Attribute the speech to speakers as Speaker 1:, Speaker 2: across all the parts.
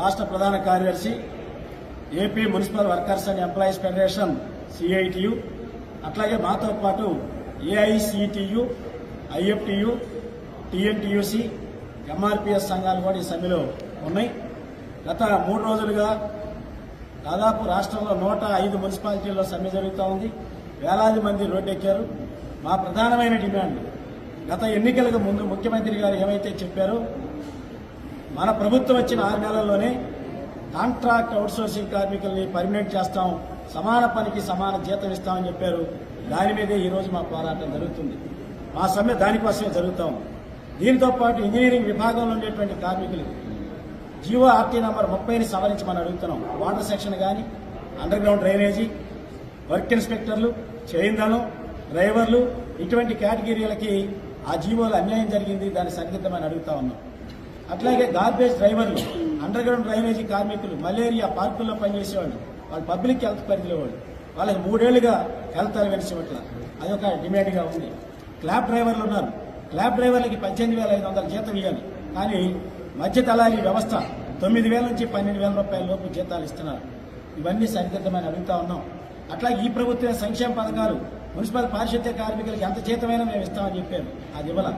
Speaker 1: రాష్ట్ర ప్రధాన కార్యదర్శి AP municipal workers and employees federation CITU అట్లాగే మాతో పాటు ఏఐసిటియు ఐఎఫ్టియు టిఎన్టీయూసి ఎంఆర్పిఎస్ సంఘాలు కూడా ఈ సమ్మెలో ఉన్నాయి. గత మూడు రోజులుగా దాదాపు రాష్ట్రంలో నూట ఐదు మున్సిపాలిటీల్లో సమ్మె జరుగుతూ ఉంది. వేలాది మంది రోడ్డెక్కారు. మా ప్రధానమైన డిమాండ్ గత ఎన్నికలకు ముందు ముఖ్యమంత్రి గారు ఏమైతే చెప్పారో మన ప్రభుత్వం వచ్చిన ఆరు నెలల్లోనే కాంట్రాక్ట్ అవుట్సోర్సింగ్ కార్మికుల్ని పర్మినెంట్ చేస్తాం సమాన పనికి సమాన జీతం ఇస్తామని చెప్పారు. దాని మీదే ఈరోజు మా పోరాటం జరుగుతుంది. మా సమ్మె దానికోసమే జరుగుతాం. దీంతో పాటు ఇంజనీరింగ్ విభాగంలో ఉండేటువంటి కార్మికులు జీవో ఆర్టీ నంబర్ ముప్పైని మనం అడుగుతున్నాం. వాటర్ సెక్షన్ కానీ అండర్ గ్రౌండ్ డ్రైనేజీ వర్క్ ఇన్స్పెక్టర్లు చేయిందనం డ్రైవర్లు ఇటువంటి కేటగిరీలకి ఆ జీవోలో అన్యాయం జరిగింది. దాన్ని సరిదిద్దమని అడుగుతా ఉన్నాం. అట్లాగే గార్బేజ్ డ్రైవర్లు అండర్ గ్రౌండ్ డ్రైనేజీ కార్మికులు మలేరియా పార్కుల్లో పనిచేసేవాళ్ళు వాళ్ళు పబ్లిక్ హెల్త్ పరిధిలో వాళ్ళు. వాళ్ళకి మూడేళ్ళుగా హెల్త్ అలవెన్స్ ఇవ్వట్ల అదొక డిమాండ్గా ఉంది. క్లాబ్ డ్రైవర్లు ఉన్నారు. క్లాబ్ డ్రైవర్లకి పద్దెనిమిది వేల ఐదు వందల జీతం ఇవ్వాలి. కానీ మధ్య తలాలి వ్యవస్థ తొమ్మిది వేల నుంచి పన్నెండు వేల రూపాయల లోపు జీతాలు ఇస్తున్నారు. ఇవన్నీ సరిదిద్దమని అడుగుతా ఉన్నాం. అట్లా ఈ ప్రభుత్వ సంక్షేమ పథకాలు మున్సిపల్ పారిశుద్ధ్య కార్మికులకు ఎంత జీతమైనా మేము ఇస్తామని చెప్పారు. అది ఇవ్వాలి.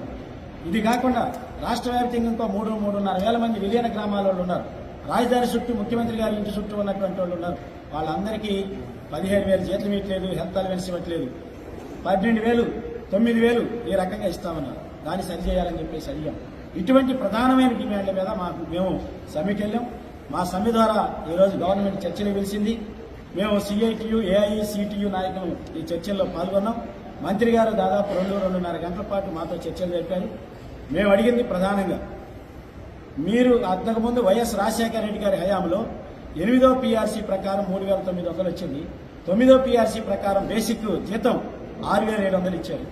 Speaker 1: ఇది కాకుండా రాష్ట్ర వ్యాప్తంగా ఇంకో మూడు మూడున్నర వేల మంది విలీన గ్రామాల వాళ్ళు ఉన్నారు. రాజధాని చుట్టూ ముఖ్యమంత్రి గారి ఇంటి చుట్టూ ఉన్నటువంటి వాళ్ళు ఉన్నారు. వాళ్ళందరికీ పదిహేను వేలు జీతం ఇవ్వట్లేదు హెల్త్ అలవెన్స్ ఇవ్వట్లేదు పన్నెండు వేలు తొమ్మిది వేలు ఈ రకంగా ఇస్తామన్నారు. దాన్ని సరిచేయాలని చెప్పేసి అడిగాం. ఇటువంటి ప్రధానమైన డిమాండ్ల మీద మాకు మేము సమ్మెకి వెళ్ళాం మా సమ్మె ద్వారా ఈరోజు గవర్నమెంట్ చర్చలు పిలిచింది. మేము సిఐటియు ఏఐసిటియు నాయకులు ఈ చర్చల్లో పాల్గొన్నాం. మంత్రి గారు దాదాపు రెండు రెండున్నర గంటల పాటు మాతో చర్చలు జరిపారు. మేము అడిగింది ప్రధానంగా మీరు అంతకుముందు వైఎస్ రాజశేఖర రెడ్డి గారి హయాంలో ఎనిమిదో పీఆర్సీ ప్రకారం మూడు వేల తొమ్మిది వందలు వచ్చింది. తొమ్మిదో పీఆర్సీ ప్రకారం బేసిక్ జీతం ఆరు వేల ఏడు వందలు ఇచ్చారు.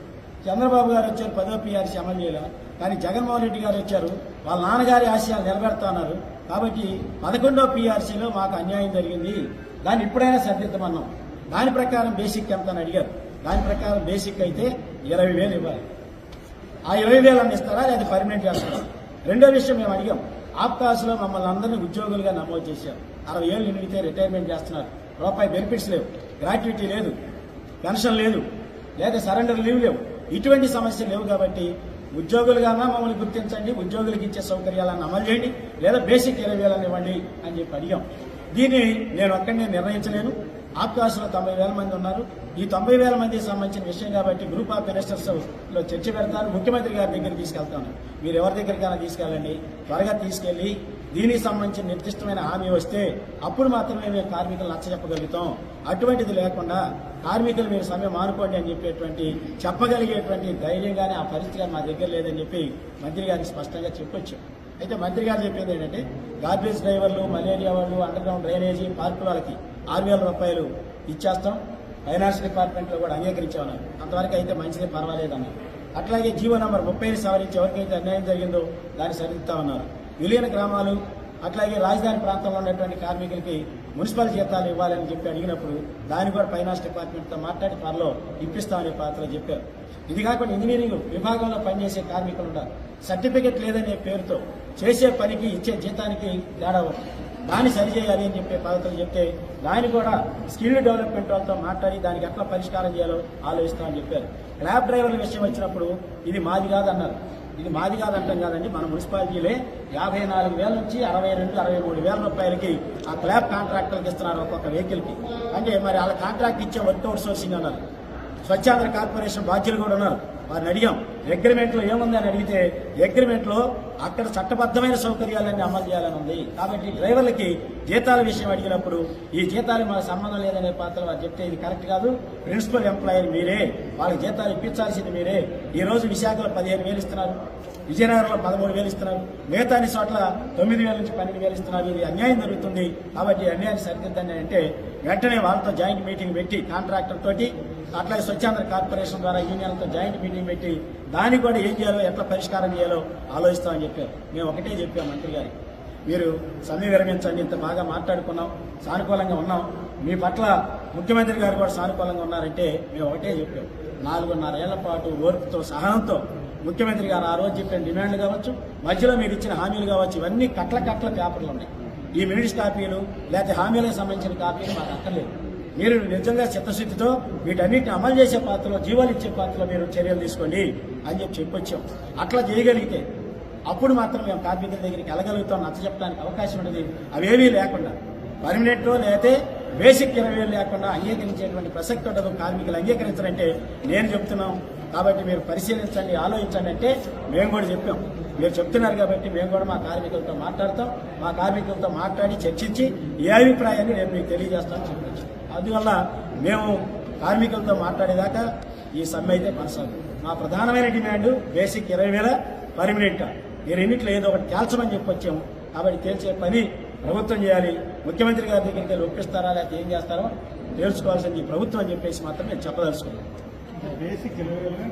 Speaker 1: చంద్రబాబు గారు వచ్చారు పదో పీఆర్సీ అమలు చేయాల కానీ జగన్మోహన్ రెడ్డి గారు వచ్చారు. వాళ్ళ నాన్నగారి ఆశయాలు నిలబెడతా ఉన్నారు కాబట్టి పదకొండో పీఆర్సీలో మాకు అన్యాయం జరిగింది. దాన్ని ఇప్పుడైనా సరిదిద్దమన్నాం. దాని ప్రకారం బేసిక్ ఎంత అని అడిగారు. దాని ప్రకారం బేసిక్ అయితే ఇరవై వేలు ఇవ్వాలి. ఆ ఇరవై వేలు ఇస్తారా లేదా పర్మనెంట్ చేస్తారా రెండో విషయం మేము అడిగాం. ఆప్కాస్లో మమ్మల్ని అందరినీ ఉద్యోగులుగా నమోదు చేశారు. అరవై ఏళ్ళు నిండితే రిటైర్మెంట్ చేస్తున్నారు. రూపాయి బెనిఫిట్స్ లేవు. గ్రాట్యుటీ లేదు. పెన్షన్ లేదు. లేదా సరెండర్ లీవ్ లేవు. ఇటువంటి సమస్యలు లేవు కాబట్టి ఉద్యోగులుగానా మమ్మల్ని గుర్తించండి. ఉద్యోగులకు ఇచ్చే సౌకర్యాలను అమలు చేయండి. లేదా బేసిక్ ఇరవై వేలని ఇవ్వండి అని చెప్పి అడిగాం. దీన్ని నేను అక్కడనే నిర్ణయించలేను. ఆప్కాస్లో తొంభై వేల మంది ఉన్నారు. ఈ తొంభై వేల మందికి సంబంధించిన విషయం కాబట్టి గ్రూప్ ఆఫ్ మినిస్టర్స్లో చర్చ పెడతారు. ముఖ్యమంత్రి గారి దగ్గర తీసుకెళ్తాను. మీరు ఎవరి దగ్గరికైనా తీసుకెళ్ళండి. త్వరగా తీసుకెళ్ళి దీనికి సంబంధించిన నిర్దిష్టమైన హామీ వస్తే అప్పుడు మాత్రమే మేము కార్మికులు నచ్చ చెప్పగలుగుతాం. అటువంటిది లేకుండా కార్మికులు మీరు సమయం మానుకోండి అని చెప్పేటువంటి చెప్పగలిగేటువంటి ధైర్యం కానీ ఆ పరిస్థితి కానీ మా దగ్గర లేదని చెప్పి మంత్రి గారికి స్పష్టంగా చెప్పొచ్చు. అయితే మంత్రి గారు చెప్పేది ఏంటంటే గార్బేజ్ డ్రైవర్లు మలేరియా వాళ్ళు అండర్గ్రౌండ్ డ్రైనేజీ పార్కు వాళ్ళకి ఆరు వేల రూపాయలు ఇచ్చేస్తాం. ఫైనాన్స్ డిపార్ట్మెంట్లో కూడా అంగీకరించామన్నారు అంతవరకు అయితే మంచిదే పర్వాలేదన్నారు అట్లాగే జీవో నెంబర్ ముప్పై ఐదు సవరించి ఎవరికైతే అన్యాయం జరిగిందో దాన్ని సరిదిద్దామన్నారు విలీన గ్రామాలు అట్లాగే రాజధాని ప్రాంతంలో ఉన్నటువంటి కార్మికులకి మున్సిపల్ జీతాలు ఇవ్వాలని చెప్పి అడిగినప్పుడు దాన్ని కూడా ఫైనాన్స్ డిపార్ట్మెంట్తో మాట్లాడి త్వరలో ఇప్పిస్తామని పాత్ర చెప్పారు. ఇది కాకుండా ఇంజనీరింగ్ విభాగంలో పనిచేసే కార్మికులు ఉన్నారు. సర్టిఫికెట్ లేదనే పేరుతో చేసే పనికి ఇచ్చే జీతానికి తేడా దాన్ని సరిచేయాలి అని చెప్పే పద్ధతులు చెప్తే దాన్ని కూడా స్కిల్ డెవలప్మెంట్ వాళ్ళతో మాట్లాడి దానికి ఎట్లా పరిష్కారం చేయాలో ఆలోచిస్తామని చెప్పారు. క్యాబ్ డ్రైవర్ల విషయం వచ్చినప్పుడు ఇది మాది కాదన్నారు. ఇది మాది కాదంటాం కాదండి. మన మున్సిపాలిటీలే యాభై నాలుగు వేల నుంచి అరవై రెండు అరవై మూడు వేల రూపాయలకి ఆ క్లాబ్ కాంట్రాక్టర్కి ఇస్తున్నారు ఒక్కొక్క వెహికల్కి. అంటే మరి వాళ్ళ కాంట్రాక్ట్ ఇచ్చే వర్క్ అవుట్ సోర్సింగ్ అన్నారు. స్వచ్ఛాంధ్ర కార్పొరేషన్ బాధ్యులు కూడా ఉన్నారు. వారిని అడిగాం. అగ్రిమెంట్లో ఏముంది అని అడిగితే అగ్రిమెంట్లో అక్కడ చట్టబద్ధమైన సౌకర్యాలన్నీ అమలు చేయాలని ఉంది. కాబట్టి డ్రైవర్లకి జీతాల విషయం అడిగినప్పుడు ఈ జీతాలు మాకు సంబంధం లేదనే పాత్ర వారు చెప్తే ఇది కరెక్ట్ కాదు. ప్రిన్సిపల్ ఎంప్లాయర్ మీరే వాళ్ళకి జీతాలు ఇప్పించాల్సింది మీరే. ఈ రోజు విశాఖలో పదిహేను వేలు ఇస్తున్నారు విజయనగరంలో పదమూడు వేలు ఇస్తున్నారు మిగతా అన్ని చోట్ల తొమ్మిది వేల నుంచి పన్నెండు వేలు ఇస్తున్నారు. ఇది అన్యాయం జరుగుతుంది. కాబట్టి అన్యాయం అన్యాయాన్ని సరిదిద్దండి అంటే వెంటనే వాళ్ళతో జాయింట్ మీటింగ్ పెట్టి కాంట్రాక్టర్ తోటి అట్లాగే స్వచ్ఛాంధ్ర కార్పొరేషన్ ద్వారా యూనియన్లతో జాయింట్ మీటింగ్ పెట్టి దానికి కూడా ఏం చేయాలో ఎట్లా పరిష్కారం చేయాలో ఆలోచిస్తామని చెప్పారు. మేము ఒకటే చెప్పాం మంత్రి గారికి మీరు సమ్మె విరమించండి ఇంత బాగా మాట్లాడుకున్నాం సానుకూలంగా ఉన్నాం. మీ పట్ల ముఖ్యమంత్రి గారు కూడా సానుకూలంగా ఉన్నారంటే మేము ఒకటే చెప్పాం. నాలుగున్నర ఏళ్ళ పాటు ఓర్పుతో సహనంతో ముఖ్యమంత్రి గారు ఆ రోజు చెప్పిన డిమాండ్లు కావచ్చు మధ్యలో మీరు ఇచ్చిన హామీలు కావచ్చు ఇవన్నీ కట్ల కట్ల పేపర్లు ఉన్నాయి. ఈ మినిట్స్ కాపీలు లేకపోతే హామీలకు సంబంధించిన కాపీలు మాకు అక్కర్లేదు. మీరు నిజంగా చిత్తశుద్ధితో వీటన్నిటిని అమలు చేసే పాత్రలో జీవాలు ఇచ్చే పాత్రలో మీరు చర్యలు తీసుకోండి అని చెప్పి చెప్పొచ్చాం. అట్లా చేయగలిగితే అప్పుడు మాత్రం మేము కార్మికుల దగ్గరికి వెళ్ళగలుగుతాం నచ్చ చెప్పడానికి అవకాశం ఉండదు. అవేవీ లేకుండా పర్మనెంట్ లేకపోతే బేసిక్ ఇరవై వేలు లేకుండా అంగీకరించేటువంటి ప్రసక్తి ఉండదు. కార్మికులు అంగీకరించారంటే నేను చెప్తున్నాం. కాబట్టి మీరు పరిశీలించండి ఆలోచించండి అంటే మేము కూడా చెప్పాం. మీరు చెప్తున్నారు కాబట్టి మేము కూడా మా కార్మికులతో మాట్లాడతాం. మా కార్మికులతో మాట్లాడి చర్చించి ఏ అభిప్రాయాన్ని నేను మీకు తెలియజేస్తామని చెప్పచ్చు. అందువల్ల మేము కార్మికులతో మాట్లాడేదాకా ఈ సమ్మె అయితే కొనసాగుతుంది మా ప్రధానమైన డిమాండ్ బేసిక్ ఇరవై వేల పర్మినెంట్. మీరు ఎన్నిట్లో ఏదో ఒకటి తేల్చమని చెప్పి వచ్చాము. కాబట్టి తేల్చే పని ప్రభుత్వం చేయాలి. ముఖ్యమంత్రి గారి దగ్గరికి వెళ్ళి ఒప్పిస్తారా లేకపోతే ఏం చేస్తారో తెలుసుకోవాల్సింది ప్రభుత్వం అని చెప్పేసి మాత్రం నేను చెప్పదలుచుకున్నాను.
Speaker 2: బేసిక్ ఇరవై